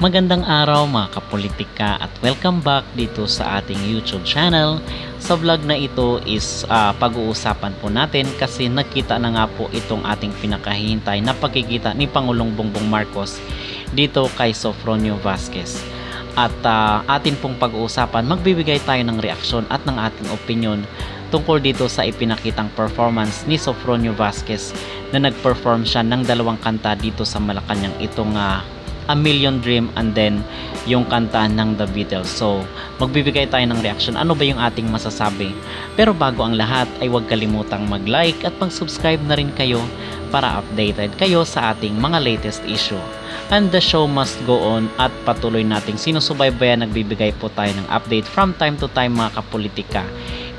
Magandang araw mga kapolitika at welcome back dito sa ating YouTube channel. Sa vlog na ito is ah, pag-uusapan po natin kasi nagkita na nga po itong ating pinakahihintay na pagkikita ni Pangulong Bongbong Marcos dito kay Sofronio Vasquez. At ah, atin pong pag-uusapan, magbibigay tayo ng reaksyon at ng ating opinion tungkol dito sa ipinakitang performance ni Sofronio Vasquez na nag-perform siya ng dalawang kanta dito sa Malacanang itong ah, A Million Dream and then yung kanta ng The Beatles. So, magbibigay tayo ng reaction. Ano ba yung ating masasabi? Pero bago ang lahat ay huwag kalimutang mag-like at mag-subscribe na rin kayo para updated kayo sa ating mga latest issue. And the show must go on at patuloy nating sinusubaybayan nagbibigay po tayo ng update from time to time mga kapolitika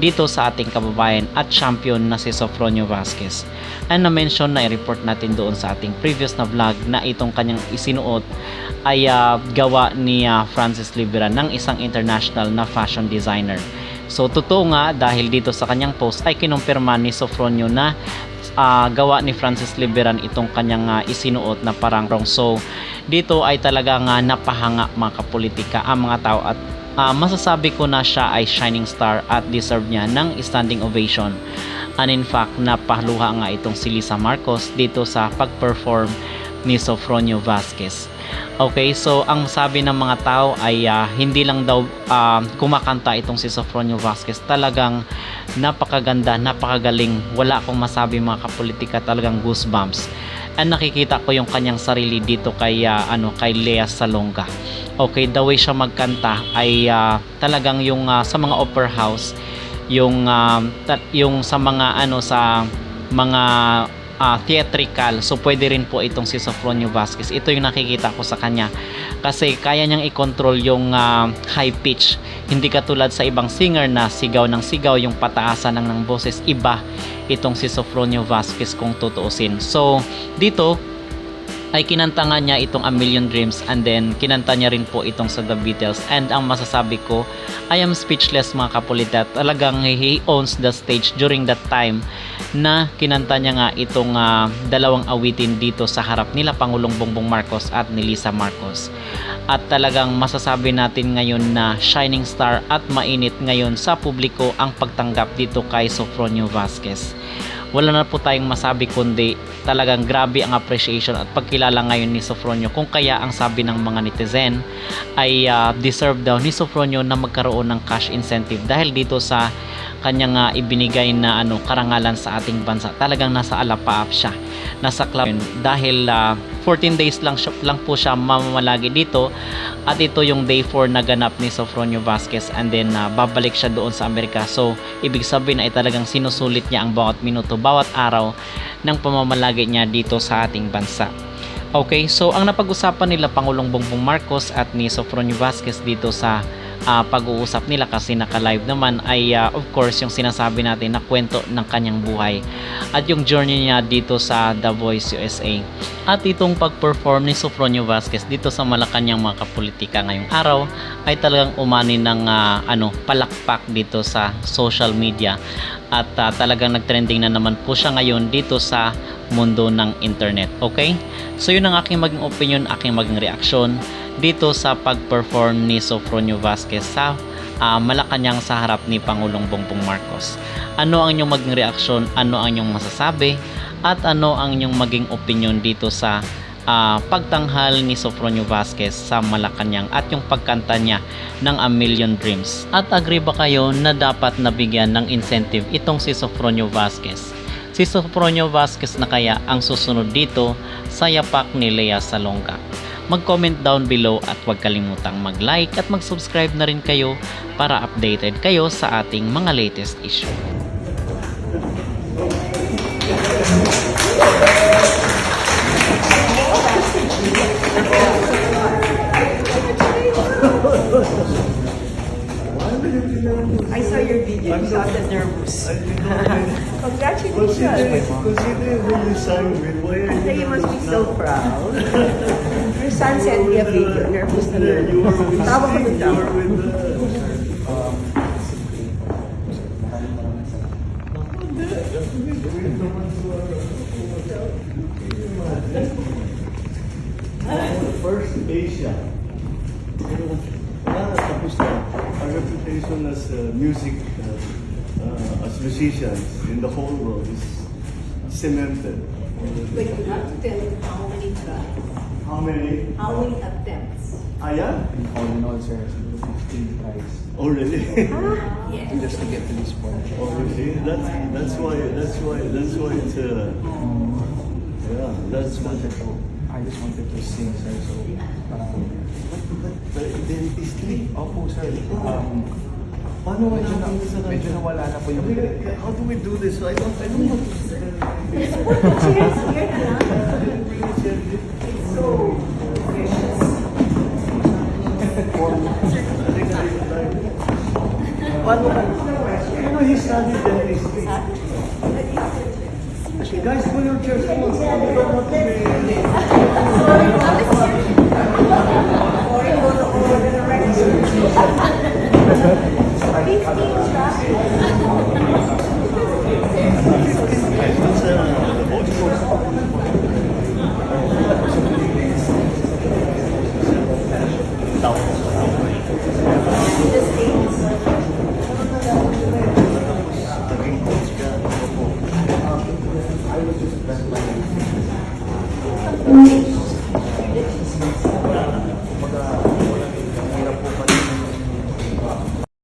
dito sa ating kababayan at champion na si Sofronio Vasquez. And na-mention na i-report natin doon sa ating previous na vlog na itong kanyang isinuot ay ah, gawa ni ah, Francis Libera ng isang international na fashion designer. So totoo nga dahil dito sa kanyang post ay kinumpirma ni Sofronio na ah, gawa ni Francis Liberan itong kanyang ah, isinuot na parang wrong. So dito ay talagang ah, napahanga mga kapolitika ang mga tao at ah, masasabi ko na siya ay shining star at deserve niya ng standing ovation. And in fact, napaluha nga itong si Lisa Marcos dito sa pag-perform ni Sofronio Vasquez. Okay, so ang sabi ng mga tao ay ah, hindi lang daw ah, kumakanta itong si Sofronio Vasquez. Talagang napakaganda, napakagaling. Wala akong masabi mga kapolitika, talagang goosebumps. And nakikita ko yung kanyang sarili dito kay ah, ano kay Lea Salonga. Okay, the way siya magkanta ay ah, talagang yung ah, sa mga opera house, yung ah, ta- yung sa mga ano sa mga ah, theatrical. So pwede rin po itong si Sofronio Vasquez. Ito yung nakikita ko sa kanya. Kasi kaya niyang i-control yung ah, high pitch. Hindi katulad sa ibang singer na sigaw ng sigaw yung pataasan ng, ng boses. Iba itong si Sofronio Vasquez kung tutuusin. So dito ay kinanta nga niya itong A Million Dreams and then kinanta niya rin po itong sa The Beatles and ang masasabi ko I am speechless mga kapolita talagang he owns the stage during that time na kinanta niya nga itong ah, dalawang awitin dito sa harap nila Pangulong Bongbong Marcos at ni Lisa Marcos. At talagang masasabi natin ngayon na shining star at mainit ngayon sa publiko ang pagtanggap dito kay Sofronio Vasquez wala na po tayong masabi kundi talagang grabe ang appreciation at pagkilala ngayon ni Sofronio kung kaya ang sabi ng mga netizen ay ah, deserve daw ni Sofronio na magkaroon ng cash incentive dahil dito sa kanyang ah, ibinigay na ano karangalan sa ating bansa. Talagang nasa alapaap siya nasa club. Dahil ah, 14 days lang siya- lang po siya mamamalagi dito at ito yung day 4 na ganap ni Sofronio Vasquez and then ah, babalik siya doon sa Amerika. So ibig sabihin ay talagang sinusulit niya ang bawat minuto bawat araw ng pamamalagi niya dito sa ating bansa. Okay, so ang napag-usapan nila Pangulong Bongbong Marcos at ni Sofronio Vasquez dito sa ah, pag-uusap nila kasi naka-live naman ay ah, of course yung sinasabi natin na kwento ng kanyang buhay at yung journey niya dito sa The Voice USA. At itong pag-perform ni Sofronio Vasquez dito sa Malacanang mga kapolitika ngayong araw ay talagang umani ng ah, ano, palakpak dito sa social media at ah, talagang nagtrending na naman po siya ngayon dito sa mundo ng internet. Okay? So yun ang aking maging opinion, aking maging reaksyon dito sa pag-perform ni Sofronio Vasquez sa ah, Malacanang sa harap ni Pangulong Bongbong Marcos. Ano ang inyong maging reaksyon? Ano ang inyong masasabi? At ano ang inyong maging opinion dito sa ah, pagtanghal ni Sofronio Vasquez sa Malacanang at yung pagkanta niya ng A Million Dreams. At agree ba kayo na dapat nabigyan ng incentive itong si Sofronio Vasquez? Si Sofronio Vasquez na kaya ang susunod dito sa yapak ni Lea Salonga. Mag-comment down below at huwag kalimutang mag-like at mag-subscribe na rin kayo para updated kayo sa ating mga latest issue. I saw your video. You sounded nervous. Congratulations. Consider, consider when you sang with why are So you must be so proud. Your son sent me a video. Nervous na Yeah, you were with, nervous. Tawa ko ng tawa. were with the, First Asia. Pero tapos na. Our reputation as uh, music, uh, uh, as musicians in the whole world is cemented. But you have to tell him how many try, How many? how many attempts. Ah, yeah? All in all, sir, siguro 15 tries Oh, really? Yes. just to get to this point. oh, you see? That's, that's why, that's why, that's why it's, uh, yeah, that's what, wanted to, I just wanted to sing, sir, so parang, the dentistry. opo, sir, um, Paano medyo, na, natin sa medyo nawala na po yung, How do we do this? I don't, I don't want to Cheers, here na lang. bring it here. It's so precious. Paano ka? You know, he studied dentistry. Guys, pull your chairs. Come on. You don't want to